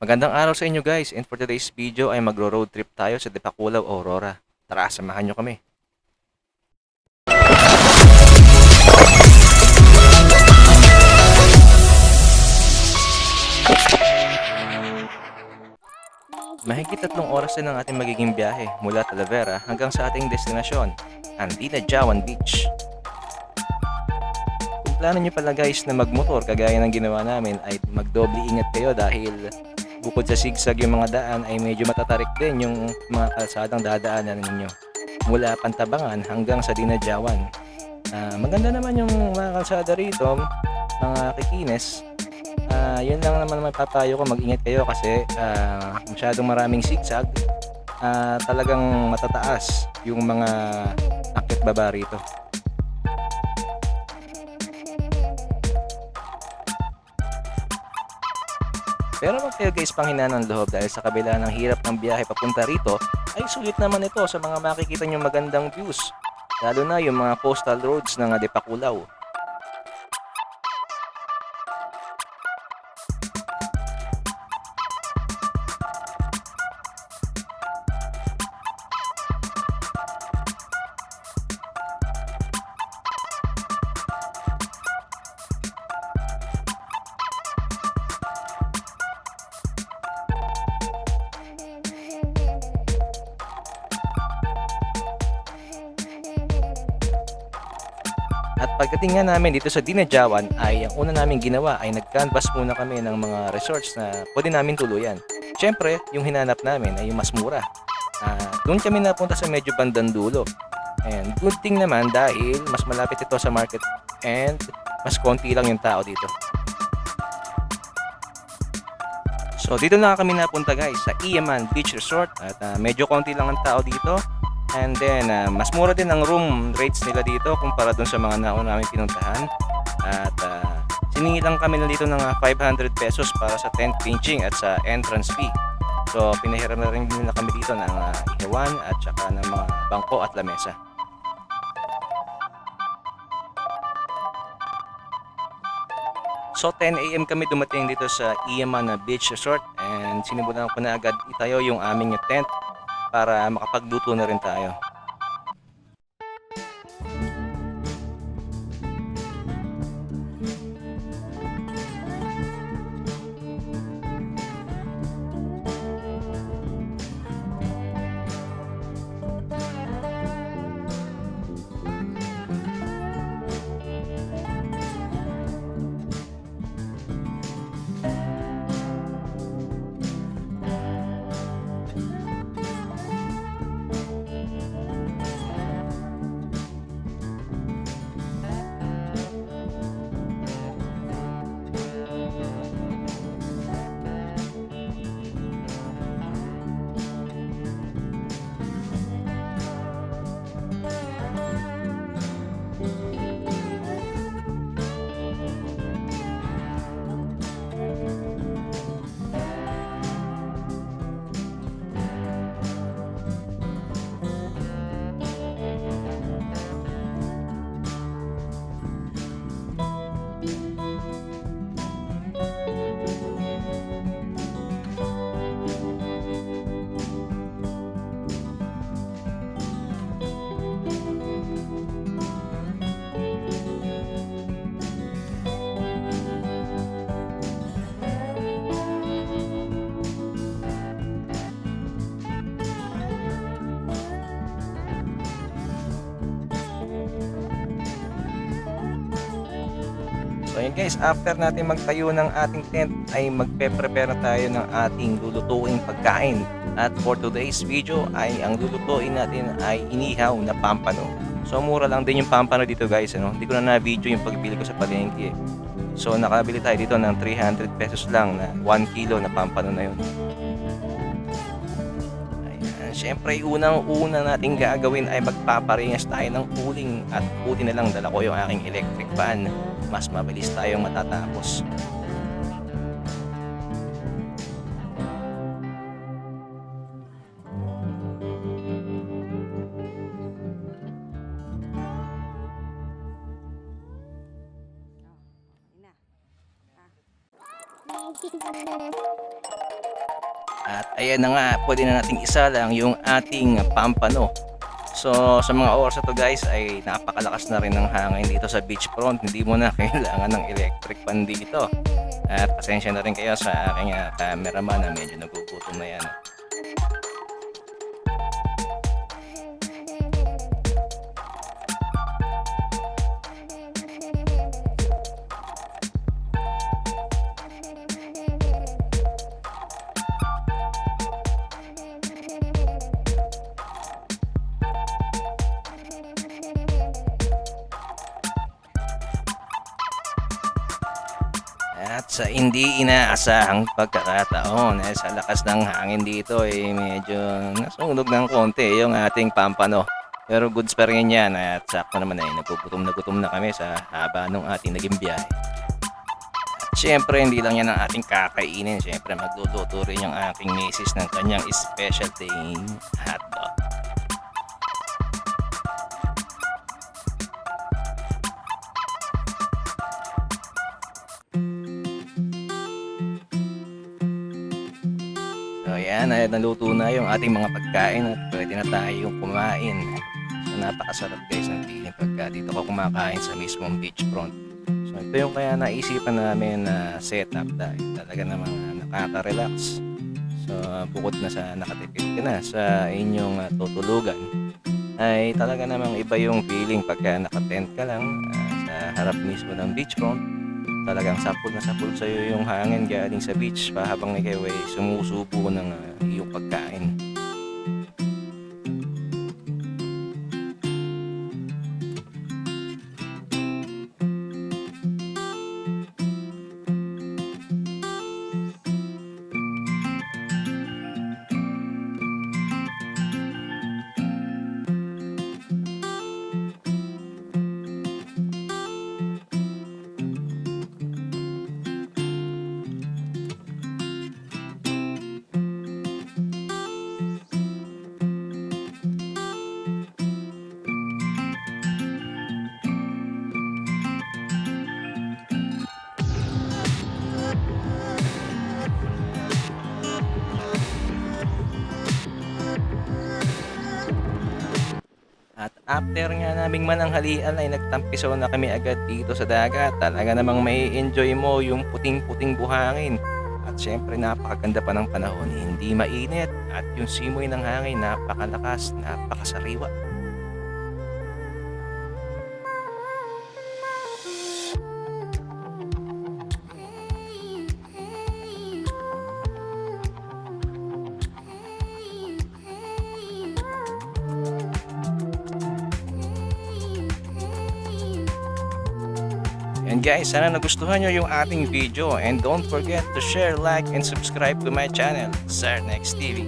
Magandang araw sa inyo guys and for today's video ay magro-road trip tayo sa Dipakulaw, Aurora. Tara, samahan nyo kami. Mahigit tatlong oras din ang ating magiging biyahe mula Talavera hanggang sa ating destinasyon, Andina Jawan Beach. Kung plano nyo pala guys na magmotor kagaya ng ginawa namin ay magdoble ingat kayo dahil bukod sa sigsag yung mga daan ay medyo matatarik din yung mga kalsadang dadaanan ninyo mula Pantabangan hanggang sa Dinajawan. Ah, maganda naman yung mga kalsada rito, mga kikines. Ah, yun lang naman may papayo ko, mag-ingat kayo kasi ah, masyadong maraming sigsag. Ah, talagang matataas yung mga akit baba rito. Pero wag kayo guys panghina ng loob dahil sa kabila ng hirap ng biyahe papunta rito ay sulit naman ito sa mga makikita nyo magandang views. Lalo na yung mga coastal roads ng Adipakulaw. At pagdating nga namin dito sa Dinajawan ay ang una namin ginawa ay nag-canvas muna kami ng mga resorts na pwede namin tuluyan. Siyempre, yung hinanap namin ay yung mas mura. Ah, doon kami napunta sa medyo bandang dulo. And good thing naman dahil mas malapit ito sa market and mas konti lang yung tao dito. So dito na kami napunta guys sa Iaman Beach Resort at ah, medyo konti lang ang tao dito. And then ah, mas mura din ang room rates nila dito kumpara dun sa mga nauna namin pinuntahan. At uh, siningi lang kami na dito ng ah, 500 pesos para sa tent pinching at sa entrance fee. So pinahiram na rin nila kami dito ng uh, ihawan at saka ng mga bangko at lamesa. So 10 a.m. kami dumating dito sa Iaman Beach Resort and sinimulan ko na agad itayo yung aming tent para makapagluto na rin tayo. So ayun guys, after natin magtayo ng ating tent ay magpe-prepare tayo ng ating lulutuing pagkain. At for today's video ay ang lulutuin natin ay inihaw na pampano. So mura lang din yung pampano dito guys. Ano? Hindi ko na na-video yung pagbili ko sa palengke. So nakabili tayo dito ng 300 pesos lang na 1 kilo na pampano na yun. Ayan, syempre unang-una nating gagawin ay magpaparingas tayo ng uling at buti na lang dala ko yung aking electric fan. Mas mabilis tayong matatapos. Ina. Ah. At ayan na nga, pwede na nating isa lang yung ating pampano. So sa mga oras na to guys ay napakalakas na rin ng hangin dito sa beachfront. Hindi mo na kailangan ng electric pan dito. At pasensya na rin kayo sa aking uh, cameraman na medyo nagugutom na yan. Sa hindi inaasahang pagkakataon eh, sa lakas ng hangin dito eh medyo nasunog ng konti yung ating pampano. Pero goods pa rin yan at sakto naman ay nagugutom na gutom na kami sa haba ng ating naging biyahe. At syempre hindi lang yan ang ating kakainin. Syempre magluluto rin yung aking misis ng kanyang specialty hotdog. So yan, ay naluto na yung ating mga pagkain at pwede na tayong kumain. So napakasarap guys ng feeling pagka dito ko kumakain sa mismong beachfront. So ito yung kaya naisipan namin na setup dahil talaga namang nakaka-relax. So bukod na sa nakatipid ka na sa inyong ah, tutulugan ay talaga namang iba yung feeling pagka nakatent ka lang ah, sa harap mismo ng beachfront talagang sapul na sapul sa iyo yung hangin galing sa beach pa habang ikaw ay sumusubo ng ah, iyong pagkain. After nga naming mananghalian ay nagtampisaw na kami agad dito sa dagat. Talaga namang may enjoy mo yung puting-puting buhangin. At syempre napakaganda pa ng panahon, hindi mainit. At yung simoy ng hangin napakalakas, napakasariwa. And guys, sana nagustuhan nyo yung ating video and don't forget to share, like, and subscribe to my channel, Sir Next TV.